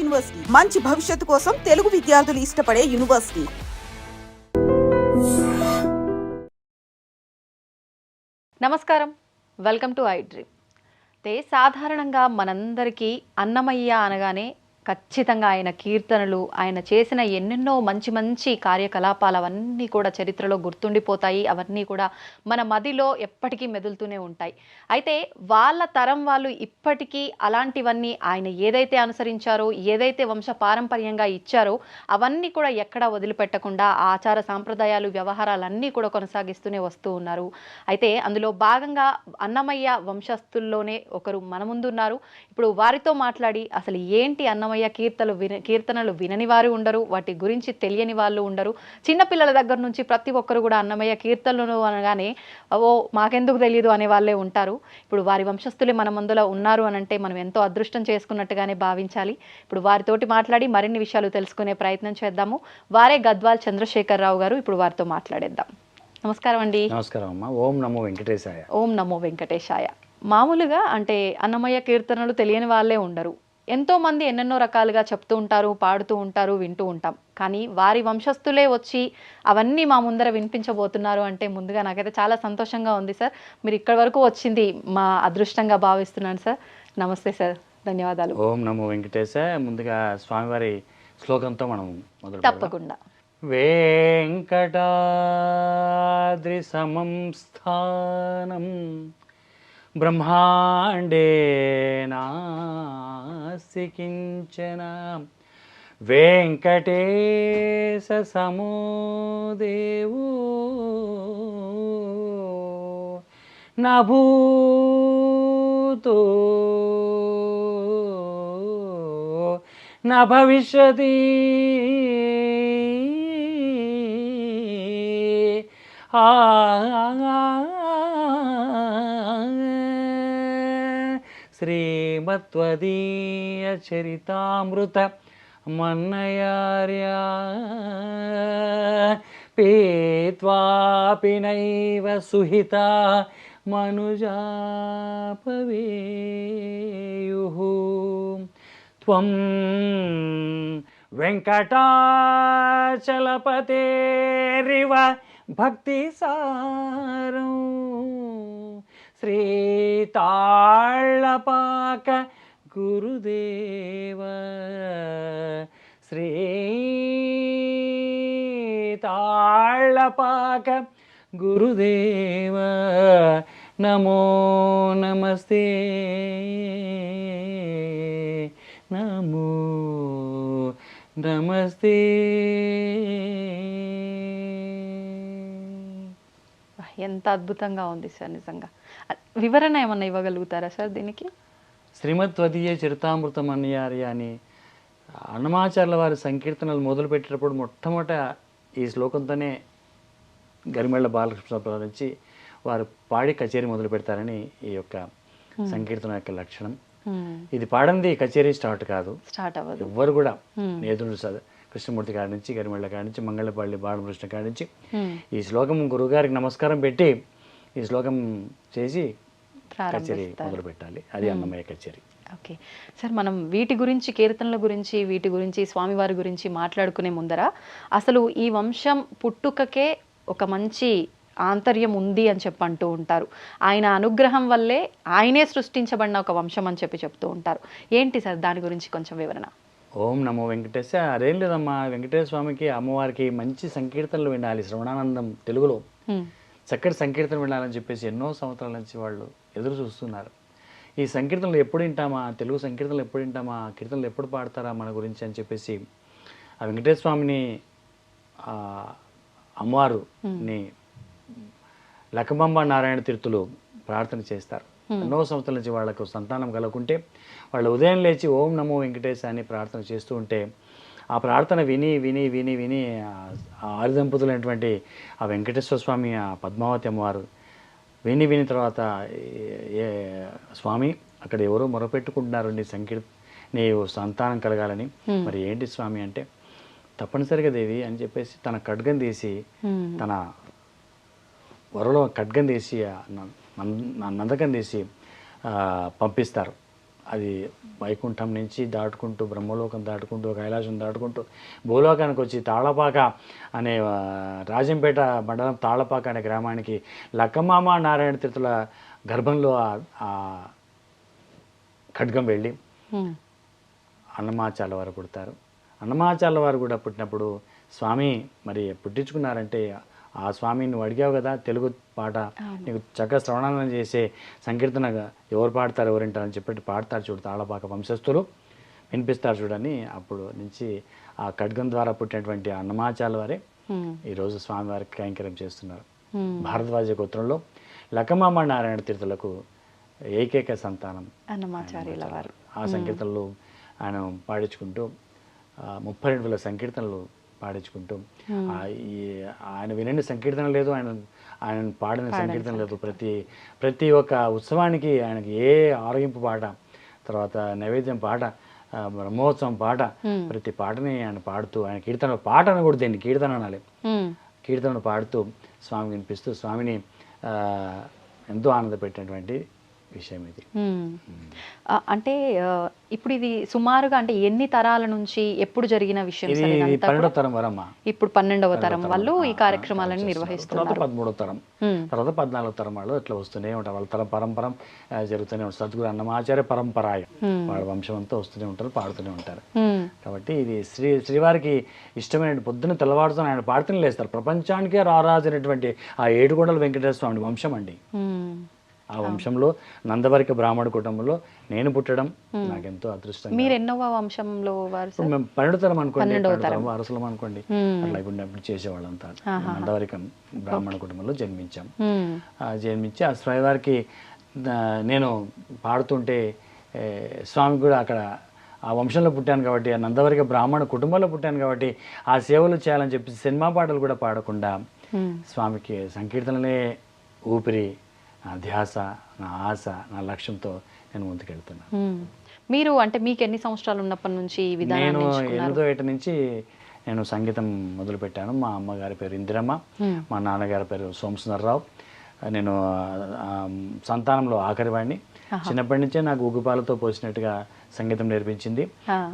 University. మంచి భవిష్యత్తు కోసం తెలుగు విద్యార్థులు ఇష్టపడే యూనివర్సిటీ. నమస్కారం. Welcome to iDream. అయితే సాధారణంగా మనందరికీ అన్నమయ్య అనగానే ఖచ్చితంగా ఆయన కీర్తనలు ఆయన చేసిన ఎన్నెన్నో మంచి మంచి కార్యకలాపాలు అవన్నీ కూడా చరిత్రలో గుర్తుండిపోతాయి. అవన్నీ కూడా మన మదిలో ఎప్పటికీ మెదులుతూనే ఉంటాయి. అయితే వాళ్ళ తరం వాళ్ళు ఇప్పటికీ అలాంటివన్నీ ఆయన ఏదైతే అనుసరించారో ఏదైతే వంశ పారంపర్యంగా ఇచ్చారో అవన్నీ కూడా ఎక్కడా వదిలిపెట్టకుండా ఆచార సాంప్రదాయాలు వ్యవహారాలన్నీ కూడా కొనసాగిస్తూనే వస్తూ ఉన్నారు. అయితే అందులో భాగంగా అన్నమయ్య వంశస్థుల్లోనే ఒకరు మన ముందున్నారు. ఇప్పుడు వారితో మాట్లాడి అసలు ఏంటి అన్నమయ్య కీర్తనలు విన కీర్తనలు వినని వారు ఉండరు వాటి గురించి తెలియని వాళ్ళు ఉండరు. చిన్నపిల్లల దగ్గర నుంచి ప్రతి ఒక్కరు కూడా అన్నమయ్య కీర్తనలు అనగానే ఓ మాకెందుకు తెలియదు అనే వాళ్ళే ఉంటారు. ఇప్పుడు వారి వంశస్థులే మన ముందులో ఉన్నారు అని అంటే మనం ఎంతో అదృష్టం చేసుకున్నట్టుగానే భావించాలి. ఇప్పుడు వారితోటి మాట్లాడి మరిన్ని విషయాలు తెలుసుకునే ప్రయత్నం చేద్దాము. వారే గద్వాల్ చంద్రశేఖరరావు గారు ఇప్పుడు వారితో మాట్లాడేద్దాం. నమస్కారం అండి. నమస్కారం అమ్మ. ఓం నమో వెంకటేశాయ. ఓం నమో వెంకటేశాయ. మామూలుగా అంటే అన్నమయ్య కీర్తనలు తెలియని వాళ్ళే ఉండరు. ఎంతో మంది ఎన్నెన్నో రకాలుగా చెప్తూ ఉంటారు పాడుతూ ఉంటారు వింటూ ఉంటాం. కానీ వారి వంశస్థులే వచ్చి అవన్నీ మా ముందర వినిపించబోతున్నారు అంటే ముందుగా నాకైతే చాలా సంతోషంగా ఉంది సార్. మీరు ఇక్కడి వరకు వచ్చింది మా అదృష్టంగా భావిస్తున్నాను సార్. నమస్తే సార్. ధన్యవాదాలు. ఓం నమో వెంకటేశాయ ముందుగా స్వామివారి శ్లోకంతో మనం మొదలు. తప్పకుండా. వెంకటాద్రి సమం స్థానం బ్రహ్మాండే నాస్తికించన వెంకటేశ సమోదేవు. నభూతో నభవిష్యతి ఆ श्रीमत्वदीयचरितामृत मन्नयार्या पीत्वापि नैव सुहिता मनुजापवेयुः। त्वं वेङ्कटाचलपतेरिव भक्तिसारं ಶ್ರೀತಾಳ್ಳಪಾಕ ಗುರುದೇವ. ಶ್ರೀ ತಾಳ್ಳಪಾಕ ಗುರುದೇವ. ನಮೋ ನಮಸ್ತೆ. ನಮೋ ನಮಸ್ತೆ. ఎంత అద్భుతంగా ఉంది సార్ నిజంగా. వివరణ ఏమన్నా ఇవ్వగలుగుతారా సార్ దీనికి? శ్రీమద్వదీయ చరితామృతం అన్నయారి అని అన్నమాచార్యుల వారి సంకీర్తనలు మొదలు పెట్టేటప్పుడు మొట్టమొదట ఈ శ్లోకంతోనే గరిమెళ్ళ బాలకృష్ణ ప్రారంభించి వారు పాడి కచేరీ మొదలు పెడతారని ఈ యొక్క సంకీర్తన యొక్క లక్షణం. ఇది పాడంది కచేరీ స్టార్ట్ కాదు. స్టార్ట్ అవ్వదు. ఎవ్వరు కూడా నేదుడు సద కృష్ణమూర్తి కాడి నుంచి గరిమెళ్ళ కాడి నుంచి మంగళపల్లి బాలకృష్ణ కాడి నుంచి. ఈ శ్లోకం గురుగారికి నమస్కారం పెట్టి ఈ శ్లోకం చేసి కచేరీ మొదలు పెట్టాలి అది అన్నమయ్య కచేరీ. ఓకే. సార్ మనం వీటి గురించి కీర్తనల గురించి వీటి గురించి స్వామివారి గురించి మాట్లాడుకునే ముందర అసలు ఈ వంశం పుట్టుకకే ఒక మంచి ఆంతర్యం ఉంది అని చెప్పి అంటూ ఉంటారు. ఆయన అనుగ్రహం వల్లే ఆయనే సృష్టించబడిన ఒక వంశం అని చెప్పి చెప్తూ ఉంటారు. ఏంటి సార్ దాని గురించి కొంచెం వివరణ? ఓం నమో వెంకటేశ. అదేం లేదమ్మా వెంకటేశ్వర స్వామికి అమ్మవారికి మంచి సంకీర్తనలు వినాలి. శ్రవణానందం తెలుగులో. చక్కటి సంకీర్తన వినాలని చెప్పేసి ఎన్నో సంవత్సరాల నుంచి వాళ్ళు ఎదురు చూస్తున్నారు. ఈ సంకీర్తనలు ఎప్పుడు వింటామా? తెలుగు సంకీర్తనలు ఎప్పుడు వింటామా? కీర్తనలు ఎప్పుడు పాడతారా మన గురించి అని చెప్పేసి ఆ వెంకటేశ్వర స్వామిని ఆ అమ్మవారుని లక్కబంబ నారాయణ తీర్థులు ప్రార్థన చేస్తారు. ఎన్నో సంవత్సరాల నుంచి వాళ్ళకు సంతానం కలగకుంటే వాళ్ళు ఉదయం లేచి ఓం నమో వెంకటేశ అని ప్రార్థన చేస్తూ ఉంటే ఆ ప్రార్థన విని విని విని విని ఆ- ఆ ఆరు దంపతులైనటువంటి ఆ వెంకటేశ్వర స్వామి ఆ పద్మావతి అమ్మవారు విని విని తర్వాత స్వామి అక్కడ ఎవరో మొరపెట్టుకుంటున్నారు నీ సంకీర్ నీవు సంతానం కలగాలని. మరి ఏంటి స్వామి అంటే తప్పనిసరిగా దేవి అని చెప్పేసి తన ఖడ్గం తీసి హ్మ్. తన వరలో ఖడ్గం తీసి న- నం- నందకం తీసి పంపిస్తారు అది వైకుంఠం నుంచి దాటుకుంటూ బ్రహ్మలోకం దాటుకుంటూ కైలాసం దాటుకుంటూ భూలోకానికి వచ్చి తాళపాక అనే రాజంపేట మండలం తాళపాక అనే గ్రామానికి లక్కమామ నారాయణ తీర్థుల గర్భంలో ఖడ్గం వెళ్ళి హ్మ్. అన్నమాచాల వారు పుడతారు అన్నమాచాల వారు కూడా పుట్టినప్పుడు స్వామి మరి పుట్టించుకున్నారంటే ఆ స్వామి నువ్వు అడిగావు కదా తెలుగు పాట. నీకు చక్కగా శ్రవణాలను చేసే సంకీర్తన ఎవరు పాడతారు ఎవరు వింటారు అని చెప్పి పాడతారు చూడు తాళపాక వంశస్థులు. వినిపిస్తారు చూడని అప్పుడు నుంచి ఆ ఖడ్గం ద్వారా పుట్టినటువంటి అన్నమాచాల వారే. ఈరోజు స్వామివారికి కైంకర్యం చేస్తున్నారు. భారద్వాజ గోత్రంలో లక్కమామ నారాయణ తీర్థులకు ఏకైక సంతానం అన్నమాచార్యుల వారు. ఆ సంకీర్తనలు ఆయన పాడించుకుంటూ ముప్పై రెండు వేల సంకీర్తనలు పాడించుకుంటూ. ఆయన వినండి సంకీర్తన లేదు ఆయన ఆయన పాడిన సంకీర్తన లేదు. ప్రతి ప్రతి ఒక్క ఉత్సవానికి ఆయనకి ఏ ఆరోగింపు పాట తర్వాత నైవేద్యం పాట బ్రహ్మోత్సవం పాట ప్రతి పాటని ఆయన పాడుతూ ఆయన కీర్తన పాట అనకూడదు దీన్ని కీర్తన అనాలి. హ్మ్. కీర్తనలు పాడుతూ స్వామి వినిపిస్తూ స్వామిని ఎంతో ఆనందపెట్టినటువంటి విషయం ఇది అంటే ఇప్పుడు ఇది సుమారుగా అంటే ఎన్ని తరాల నుంచి ఎప్పుడు జరిగిన విషయం ఇది సార్ ఇది ఇదంతా పన్నెండో కూడా? తరం వరమ్మ ఇప్పుడు పన్నెండవ తరం వాళ్ళు ఈ కార్యక్రమాలను. నిర్వహిస్తున్నారు తర్వాత పదమూడో తరం. తర్వాత పద్నాలుగో తరం వాళ్ళు ఇట్లా వస్తూనే ఉంటారు వాళ్ళ తరం పరంపరం జరుగుతూనే ఉంటారు సద్గురు అన్నమాచార్య పరంపరాయ. వాళ్ళ వంశం అంతా వస్తూనే ఉంటారు పాడుతూనే ఉంటారు. కాబట్టి ఇది శ్రీ శ్రీవారికి ఇష్టమైన పొద్దున్న తెల్లవారుతో ఆయన పాడుతూనే లేస్తారు ప్రపంచానికే రారాజైనటువంటి ఆ ఏడుగొండల వెంకటేశ్వర స్వామి వంశం అండి. ఆ వంశంలో నందవరిక బ్రాహ్మణ కుటుంబంలో నేను పుట్టడం నాకెంతో అదృష్టం మీరు ఎన్నవ వంశంలో మేము పన్నెండు తరం. అనుకోండి. వారసులం అనుకోండి. అట్లా ఇప్పుడు అప్పుడు చేసేవాళ్ళంతా. నందవరికం బ్రాహ్మణ కుటుంబంలో జన్మించాం. జన్మించి ఆ స్వామివారికి నేను పాడుతుంటే స్వామి కూడా అక్కడ ఆ వంశంలో పుట్టాను కాబట్టి ఆ నందవరిక బ్రాహ్మణ కుటుంబంలో పుట్టాను కాబట్టి ఆ సేవలు చేయాలని చెప్పి సినిమా పాటలు కూడా పాడకుండా. స్వామికి సంకీర్తనలే ఊపిరి నా ధ్యాస నా ఆశ నా లక్ష్యంతో నేను ముందుకెళ్తున్నాను. మీరు అంటే మీకు ఎన్ని సంవత్సరాలు ఉన్నప్పటి నుంచి ఈ నేను ఎనిమిదో ఏట నుంచి నేను సంగీతం మొదలుపెట్టాను మా అమ్మగారి పేరు ఇందిరమ్మ. మా నాన్నగారి పేరు సోమసుందర్రావు నేను సంతానంలో ఆఖరి వాడిని చిన్నప్పటి నుంచే నాకు ఉగ్గుపాలతో పోసినట్టుగా సంగీతం నేర్పించింది.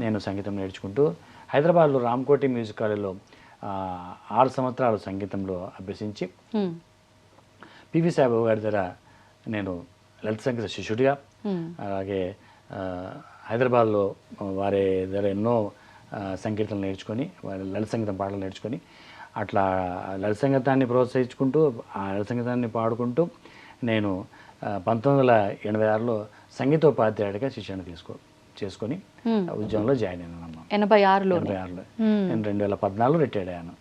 నేను సంగీతం నేర్చుకుంటూ హైదరాబాద్లో రామ్కోటి మ్యూజిక్ కాలేజ్లో ఆరు సంవత్సరాలు సంగీతంలో అభ్యసించి. పివి సాయిబాబు గారి దగ్గర నేను లలిత సంగీత శిష్యుడిగా. అలాగే హైదరాబాద్లో వారి దగ్గర ఎన్నో సంకీర్తనలు నేర్చుకొని వారి లలిత సంగీతం పాటలు నేర్చుకొని అట్లా లలిత సంగీతాన్ని ప్రోత్సహించుకుంటూ ఆ లలిత సంగీతాన్ని పాడుకుంటూ నేను పంతొమ్మిది వందల ఎనభై ఆరులో సంగీతోపాధ్యాయుడిగా శిక్షణ తీసుకో చేసుకొని. ఉద్యోగంలో జాయిన్ అయినాను ఎనభై ఆరులో ఎనభై ఆరులో. నేను రెండు వేల పద్నాలుగు రిటైర్డ్ అయ్యాను.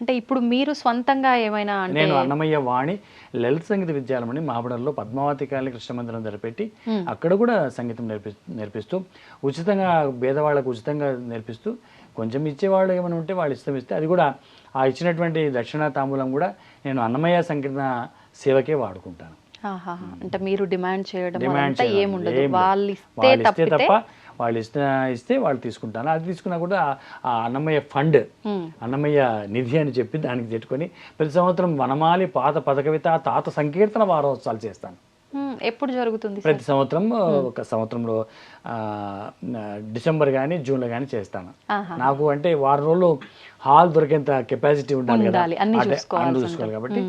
అంటే ఇప్పుడు మీరు స్వంతంగా ఏమైనా నేను అన్నమయ్య వాణి లలిత సంగీత విద్యాలయం అని మహాబడంలో పద్మావతి కాలనీ కృష్ణ మందిరం దగ్గర పెట్టి అక్కడ కూడా సంగీతం నేర్పి నేర్పిస్తూ ఉచితంగా పేదవాళ్ళకు ఉచితంగా నేర్పిస్తూ కొంచెం ఇచ్చేవాళ్ళు ఏమైనా ఉంటే వాళ్ళు ఇష్టం ఇస్తే అది కూడా ఆ ఇచ్చినటువంటి దక్షిణ తాంబూలం కూడా నేను అన్నమయ్య సంకీర్తన సేవకే వాడుకుంటాను. అంటే మీరు డిమాండ్ చేయడం డిమాండ్. ఏముండదు. వాళ్ళు ఇస్తే తప్ప వాళ్ళు ఇస్తే ఇస్తే వాళ్ళు తీసుకుంటాను అది తీసుకున్నా కూడా ఆ- అన్నమయ్య ఫండ్. అన్నమయ్య నిధి అని చెప్పి దానికి పెట్టుకొని ప్రతి సంవత్సరం వనమాలి పాత పదకవిత తాత సంకీర్తన వారోత్సవాలు చేస్తాను. ఎప్పుడు జరుగుతుంది? ప్రతి సంవత్సరం ఒక సంవత్సరంలో డిసెంబర్ కానీ జూన్లో కానీ చేస్తాను. నాకు అంటే వారం రోజులు హాల్ దొరికేంత కెపాసిటీ ఉండాలి కదా చూసుకోవాలి కాబట్టి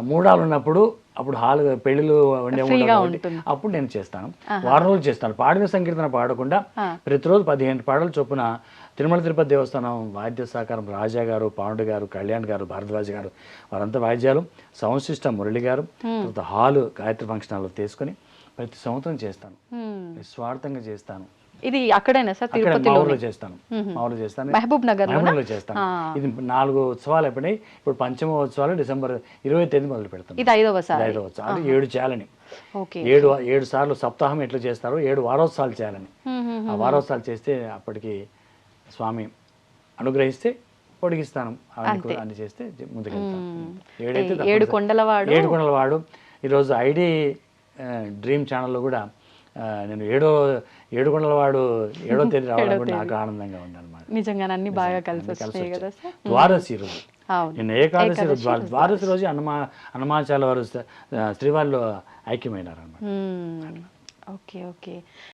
మూడాలు ఉన్నప్పుడు అప్పుడు హాల్ పెళ్ళిళ్ళు ఉంటుంది. అప్పుడు నేను చేస్తాను. వారం రోజులు చేస్తాను. పాడిన సంకీర్తన పాడకుండా. ప్రతిరోజు పదిహేను పాటలు చొప్పున తిరుమల తిరుపతి దేవస్థానం వాద్య సహకారం రాజా గారు పాండు గారు కళ్యాణ్ గారు భారద్వాజ్ గారు వారంతా వాయిద్యాలు. సౌండ్ సిస్టమ్ మురళి గారు తర్వాత హాలు గాయత్రి ఫంక్షన్ హాల్ తీసుకొని ప్రతి సంవత్సరం చేస్తాను. నిస్వార్థంగా చేస్తాను. ఇది అక్కడేనా సార్ తిరుపతిలో ఊర్లో చేస్తాను. మా ఊర్లో చేస్తాను. మహబూబ్ నగర్ మహబూబ్లో చేస్తాను. ఇది నాలుగు ఉత్సవాలు అయిపోయినాయి. ఇప్పుడు పంచమ ఉత్సవాలు డిసెంబర్ ఇరవై తేదీ మొదలు పెడతాం ఇది ఐదవ సార్? ఐదవ ఉత్సవాలు ఏడు చేయాలని. ఏడు ఏడు సార్లు సప్తాహం ఎట్లా చేస్తారో ఏడు వారోత్సవాలు చేయాలని. ఆ వారోత్సవాలు చేస్తే అప్పటికి స్వామి అనుగ్రహిస్తే పొడిగిస్తాను. అన్ని చేస్తే ముందుకెళ్తాను. ఏడైతే ఏడు కొండలవాడు. ఏడు కొండల వాడు ఈరోజు ఐడి డ్రీమ్ ఛానల్లో కూడా నేను ఏడో ఏడు కొండల వాడు ఏడో తేదీ రావడం కూడా నాకు ఆనందంగా ఉందన్నమాట. నిజంగా అన్ని బాగా కలిసి కలిసి కదా ద్వాదశి రోజు. నిన్న ఏకాదశి రోజు ద్వా- ద్వాదశి రోజు హనుమా హనుమాచాల వారు శ్రీవారిలో ఐక్యమైనారు అనమాట. Okay okay.